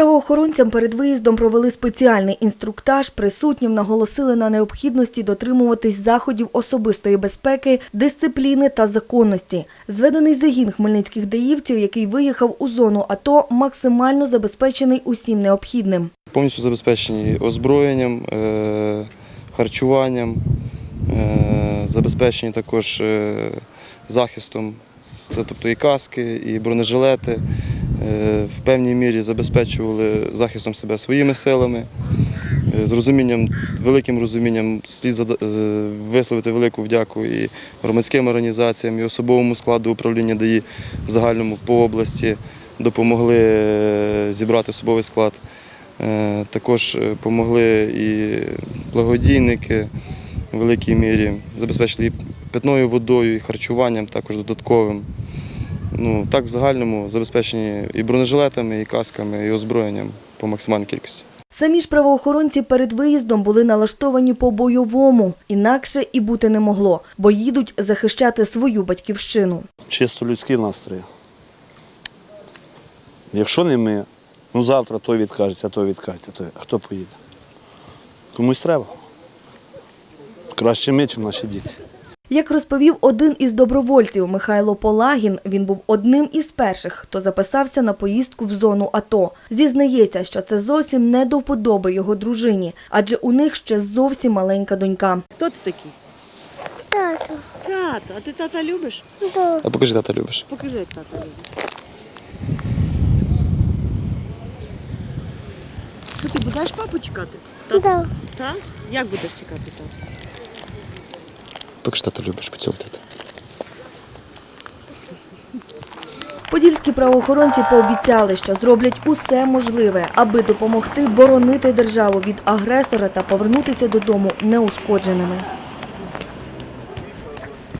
Правоохоронцям перед виїздом провели спеціальний інструктаж. Присутнім наголосили на необхідності дотримуватись заходів особистої безпеки, дисципліни та законності. Зведений загін хмельницьких даївців, який виїхав у зону АТО, максимально забезпечений усім необхідним. Повністю забезпечені озброєнням, е, харчуванням, е, забезпечені також е, захистом. Це тобто і каски, і бронежилети. Е, В певній мірі забезпечували захистом себе своїми силами. Е, З розумінням, великим розумінням слід висловити велику вдяку і громадським організаціям, і особовому складу управління ДАІ в загальному по області допомогли е, зібрати особовий склад. Також допомогли і благодійники в великій мірі, забезпечили і питною водою, і харчуванням також додатковим. Ну, так в загальному забезпечені і бронежилетами, і касками, і озброєнням по максимальній кількості. Самі ж правоохоронці перед виїздом були налаштовані по-бойовому, інакше і бути не могло, бо їдуть захищати свою батьківщину. чисто людський настрій. Якщо не ми, ну завтра той відкажеться, той відкажеться, той. А хто поїде? Комусь треба. Краще ми, ніж наші діти. Як розповів один із добровольців Михайло Полагін, він був одним із перших, хто записався на поїздку в зону АТО. Зізнається, що це зовсім не до вподоби його дружині, адже у них ще зовсім маленька донька. Хто ти такий? Тато, Тато. А ти тата любиш? да, А покажи, тата любиш. Покажи, як тата любить. Що ти будеш папу чекати? да. Так? Як будеш чекати тата? Покажи, тата любиш, поцілуй тата. Подільські правоохоронці пообіцяли, що зроблять усе можливе, аби допомогти боронити державу від агресора та повернутися додому неушкодженими.